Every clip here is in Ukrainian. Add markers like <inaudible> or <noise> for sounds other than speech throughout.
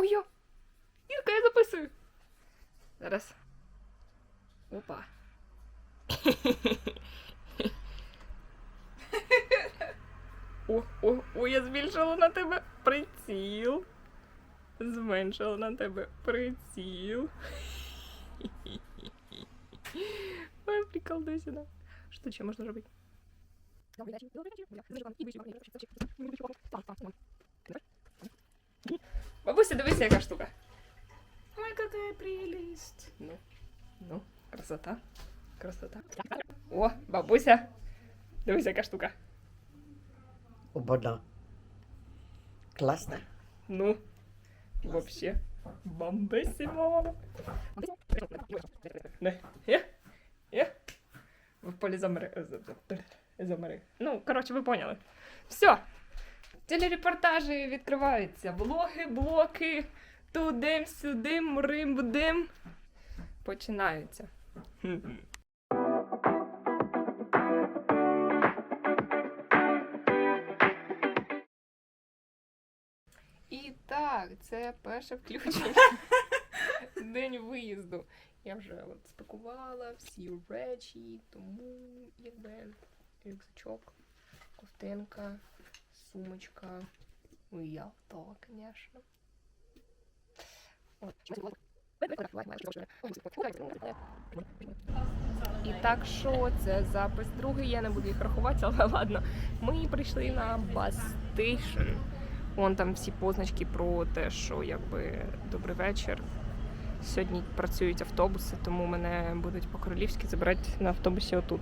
Ой, йо! Ірка, я записую. Зараз. Опа. О, о, о, я збільшила на тебе приціл. Зменшила на тебе приціл. Ой, приколдесина. Що ще можна робити? Бабуся, дивися, яка штука. Ой, какая прелесть. Ну, ну, красота. Красота. О, бабуся. Дивись, яка штука. Обода. Класно. Ну, вообще, бомбесимо. Не, є? Є? В полі замери. Замери. Ну, коротше, ви поняли. Все. Телерепортажі відкриваються. Влоги, блоки. Тудим, сюдим, рим, будим. Починаються. І так, це перше включення. День виїзду. Я вже от спакувала всі речі, тому якби рюкзачок, ковтинка, сумочка. Ну і авто, звісно. І так що це запис другий, я не буду їх рахувати, але ладно. Ми прийшли на бас стейшн. Вон там всі позначки про те, що якби добрий вечір. Сьогодні працюють автобуси, тому мене будуть по-королівськи забирати на автобусі отут.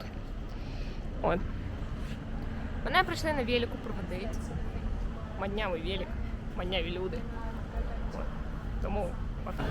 От. Мене прийшли на велику проводити. Маднявий велик, мадняві люди. Тому отак.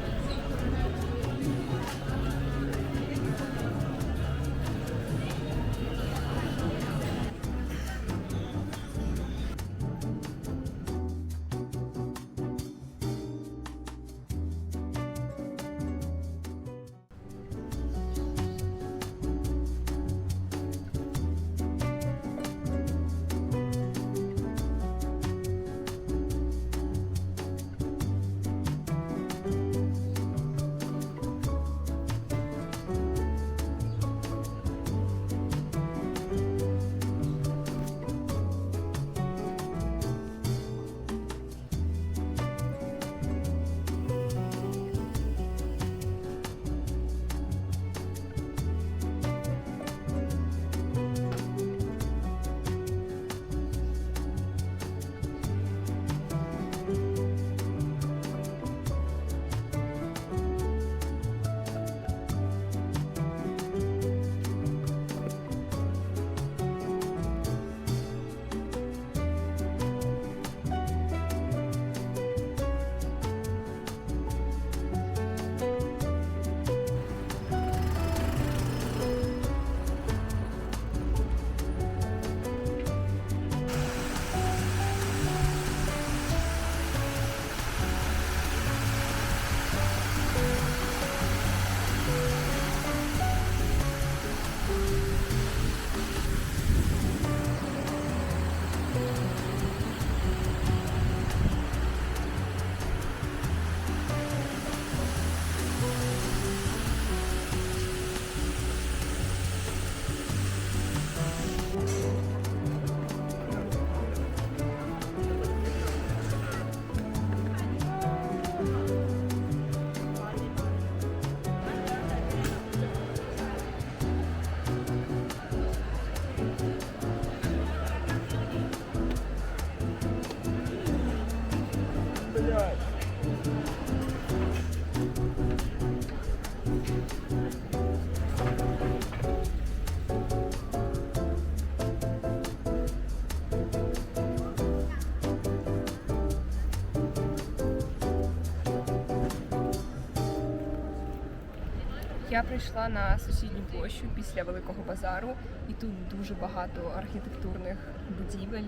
Я прийшла на сусідню площу після великого базару, і тут дуже багато архітектурних будівель,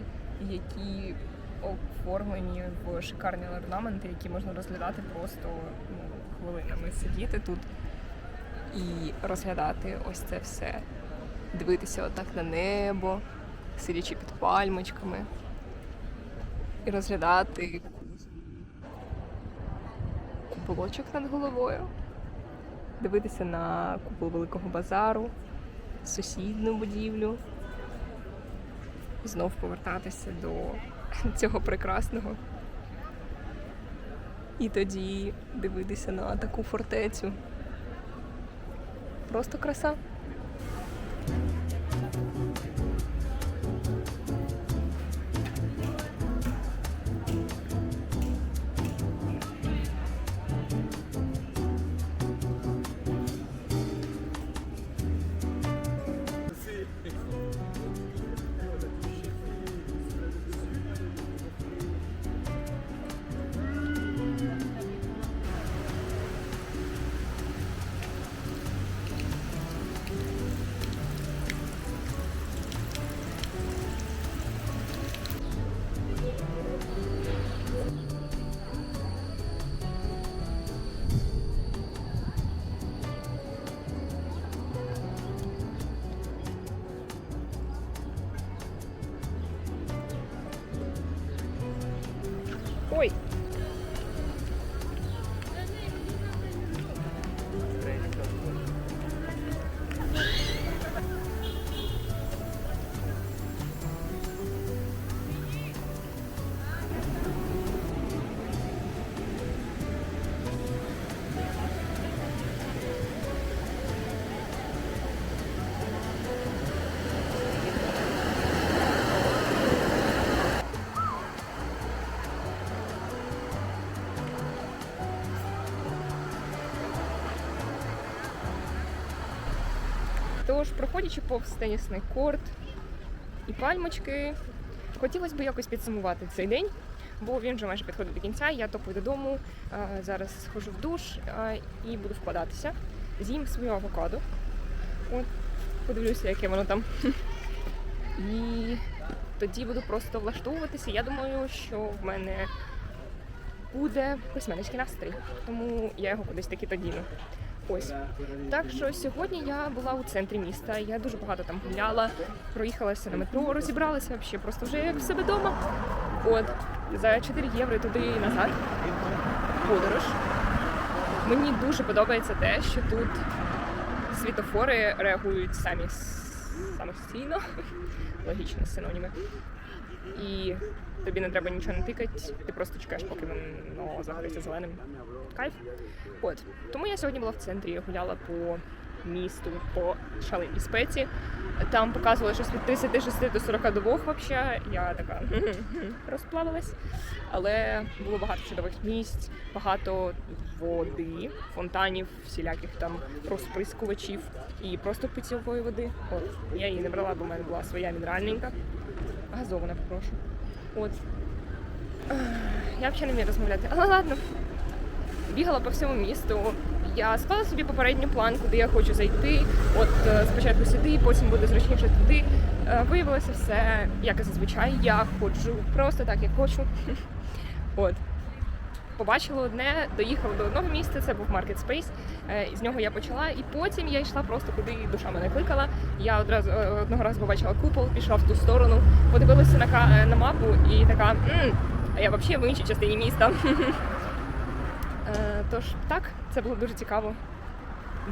які оформлені в шикарні орнаменти, які можна розглядати просто ну, хвилинами сидіти тут і розглядати ось це все, дивитися отак на небо, сидячи під пальмочками, і розглядати куполочок над головою, дивитися на купол великого базару, сусідну будівлю, знов повертатися до <laughs> цього прекрасного. І тоді дивитися на таку фортецю. Просто краса. Ой. Тож, проходячи повз тенісний корт і пальмочки, хотілося б якось підсумувати цей день, бо він вже майже підходить до кінця. Я топаю додому, зараз схожу в душ і буду вкладатися. З'їм свою авокадо. От, подивлюся, яке воно там. <laughs> І тоді буду просто влаштовуватися. Я думаю, що в мене буде письменницький настрій, тому я його кудись таки додіну. Ось. Так що сьогодні я була у центрі міста. Я дуже багато там гуляла, проїхалася на метро, розібралася взагалі просто вже як в себе вдома. От за 4 євро туди і назад. Подорож. Мені дуже подобається те, що тут світофори реагують самі самостійно. <laughs> Логічно, синоніми. І тобі не треба нічого не тикати, ти просто чекаєш, поки воно загориться зеленим. Кайф. От. Тому я сьогодні була в центрі, гуляла по місту, по шаленій спеці. Там показували щось від 36 до 42 вообще. Я така розплавилась. Але було багато чудових місць, багато води, фонтанів, всіляких там розприскувачів і просто питьової води. От. Я її не брала, бо в мене була своя мінеральненька. Газована, попрошу. От. Я взагалі не вмію розмовляти. Але ладно. Бігала по всьому місту. Я склала собі попередній план, куди я хочу зайти. От е, спочатку сюди, потім буде зручніше туди. Е, Виявилося все, як і зазвичай. Я ходжу просто так, як хочу. <laughs> От побачила одне, доїхала до одного місця, це був Market Space, е, з нього я почала, і потім я йшла просто куди душа мене кликала. Я одразу е, одного разу побачила купол, пішла в ту сторону, подивилася на е, на мапу і така, а я взагалі в іншій частині міста. <laughs> Тож так, це було дуже цікаво,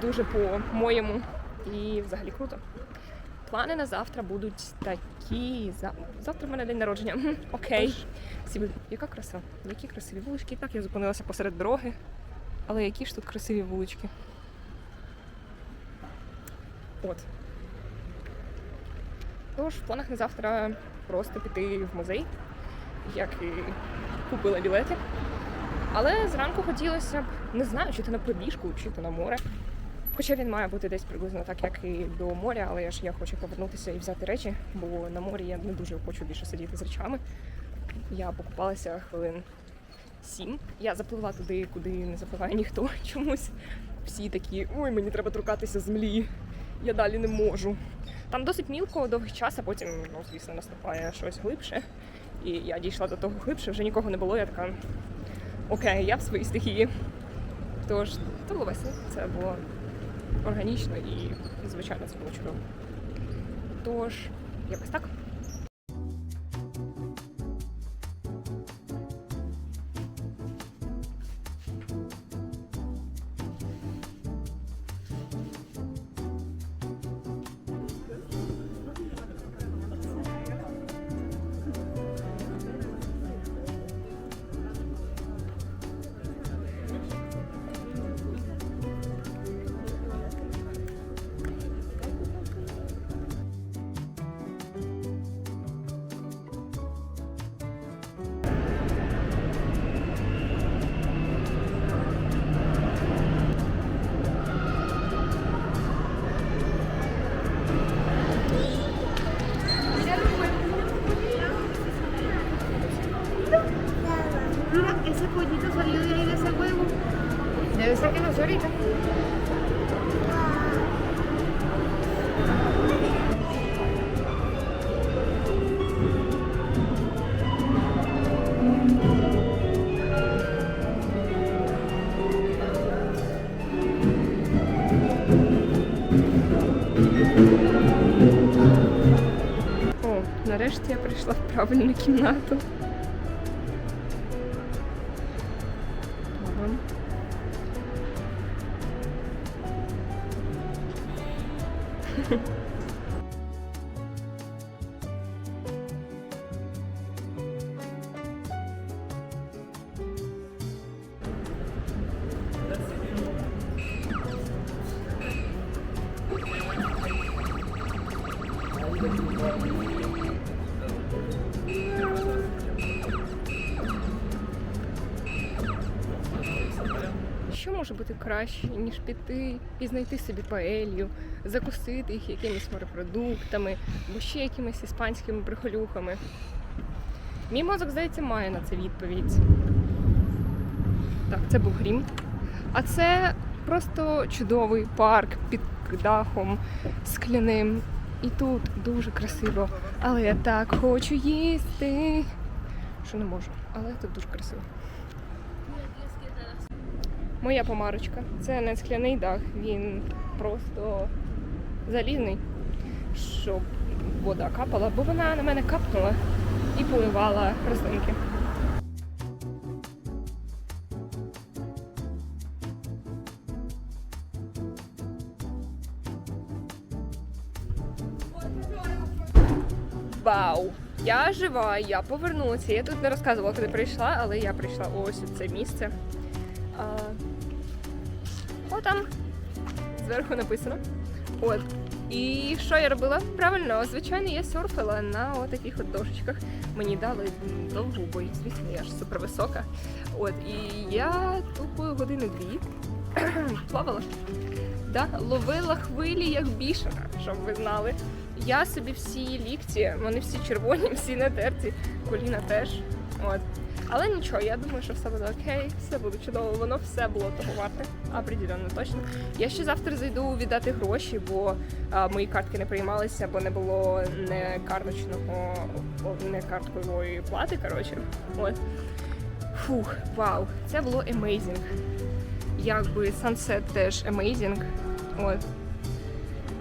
дуже по-моєму і взагалі круто. Плани на завтра будуть такі. Завтра в мене день народження. <laughs> Окей. Okay. 8. Яка краса? Які красиві вулички. І так я зупинилася посеред дороги. Але які ж тут красиві вулички. От. Тож, в планах на завтра просто піти в музей, як і купила білети. Але зранку хотілося б, не знаю, чи то на пробіжку, чи то на море. Хоча він має бути десь приблизно так, як і до моря, але я ж я хочу повернутися і взяти речі, бо на морі я не дуже хочу більше сидіти з речами. Я покупалася хвилин сім. Я запливла туди, куди не запливає ніхто <laughs> чомусь. Всі такі, ой, мені треба торкатися землі. Я далі не можу. Там досить мілко, довгий час, а потім, ну, звісно, наступає щось глибше. І я дійшла до того глибше, вже нікого не було. Я така, окей, я в своїй стихії. Тож, це було весело, це було органічно і, звичайно, це було чудово. Тож, якось так. Deve ser que no sé ahorita. О, нарешті я прийшла в правильну кімнату. Ага. Може бути краще, ніж піти і знайти собі паелью, закусити їх якимись морепродуктами або ще якимись іспанськими прихолюхами? Мій мозок, здається, має на це відповідь. Так, це був грім. А це просто чудовий парк під дахом скляним. І тут дуже красиво. Але я так хочу їсти. Що не можу, але тут дуже красиво. Моя помарочка. Це не скляний дах, він просто залізний, щоб вода капала, бо вона на мене капнула і поливала рослинки. Вау! Я жива, я повернулася. Я тут не розказувала, куди прийшла, але я прийшла ось у це місце. Там зверху написано. От. І що я робила? Правильно, звичайно, я серфила на отаких от дошечках. Мені дали довгу, бо звісно, я ж супер висока. От, і я тупо години-дві <clears throat> плавала. Да, ловила хвилі як бішена, щоб ви знали. Я собі всі лікті, вони всі червоні, всі натерті, коліна теж. От. Але нічого, я думаю, що все буде окей, все буде чудово. Воно все було того варте, определенно точно. Я ще завтра зайду віддати гроші, бо а, мої картки не приймалися, бо не було не карточного, не карткової плати. Коротше, от. Фух, вау, це було amazing. Якби Sunset теж amazing. От.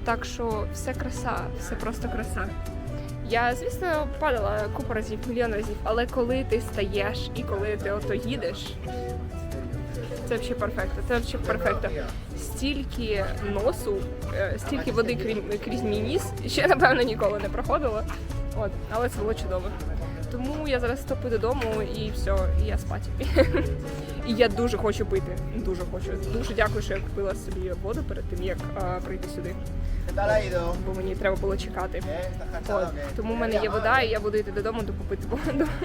Так що все краса, все просто краса. Я, звісно, падала купу разів, мільйон разів, але коли ти стаєш і коли ти ото їдеш, це взагалі перфекто. Це взагалі перфекто. Стільки носу, е, стільки води крім, крізь мій ніс, ще напевно ніколи не проходило. От, але це було чудово. Тому я зараз стопу додому і все, і я спать. <laughs> І я дуже хочу пити. Дуже хочу. Дуже дякую, що я купила собі воду перед тим, як а, прийти сюди. Бо мені треба було чекати. Bien, ¿estás cansado От, тому в мене є вода, і я буду йти додому до попити воду. <laughs>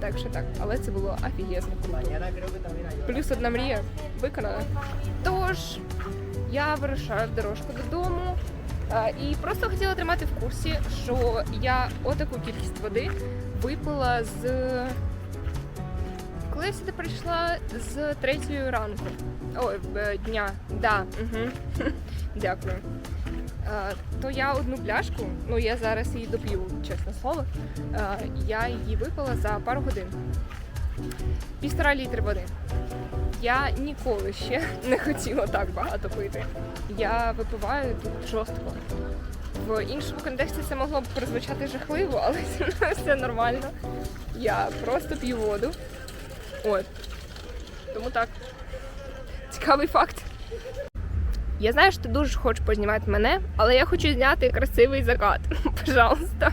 Так що так, але це було офігезно круто. Плюс одна мрія виконана. Тож я вирушаю в дорожку додому. І просто хотіла тримати в курсі, що я отаку кількість води випила з. Коли я сюди прийшла з третьої ранку. Ой, е, дня. Да, угу. <laughs> Дякую. Е, То я одну пляшку, ну я зараз її доп'ю, чесне слово. е, Я її випила за пару годин. Півтора літри води. Я ніколи ще <laughs> не хотіла так багато пити. Я випиваю тут жорстко. В іншому контексті це могло б прозвучати жахливо, але <laughs> все нормально. Я просто п'ю воду. От. Тому так. Цікавий факт. Я знаю, що ти дуже хочеш познімати мене, але я хочу зняти красивий закат. <laughs> Пожалуйста.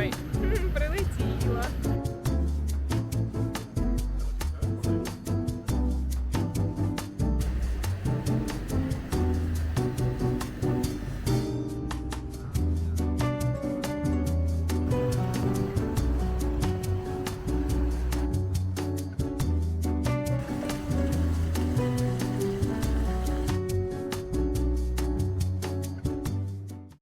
Ой, привет.